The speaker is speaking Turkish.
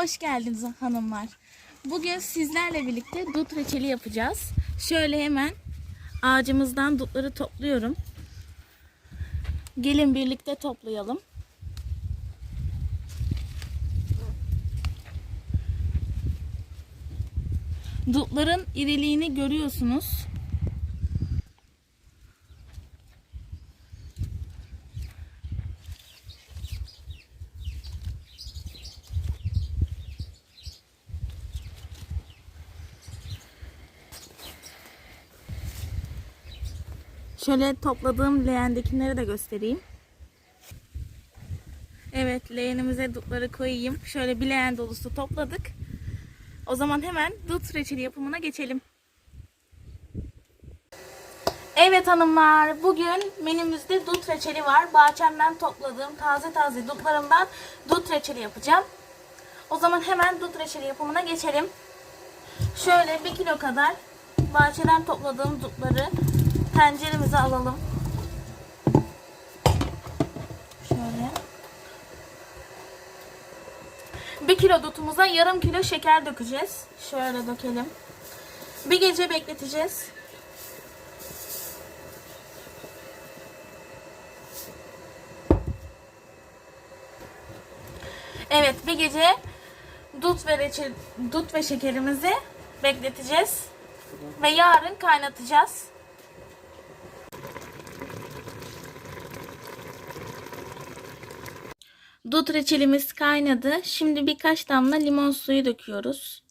Hoş geldiniz hanımlar. Bugün sizlerle birlikte dut reçeli yapacağız. Şöyle hemen ağacımızdan dutları topluyorum. Gelin birlikte toplayalım. Dutların iriliğini görüyorsunuz. Şöyle topladığım leğendekileri de göstereyim. Evet leğenimize dutları koyayım. Şöyle bir leğen dolusu topladık. O zaman hemen dut reçeli yapımına geçelim. Evet hanımlar bugün menümüzde dut reçeli var. Bahçemden topladığım taze taze dutlarımdan dut reçeli yapacağım. O zaman hemen dut reçeli yapımına geçelim. Şöyle bir kilo kadar bahçeden topladığım dutları tenceremize alalım. Şöyle. Bir kilo dutumuza yarım kilo şeker dökeceğiz. Şöyle dökelim. Bir gece bekleteceğiz. Evet bir gece dut ve reçel, dut ve şekerimizi bekleteceğiz. Ve yarın kaynatacağız. Dut reçelimiz kaynadı. Şimdi birkaç damla limon suyu döküyoruz.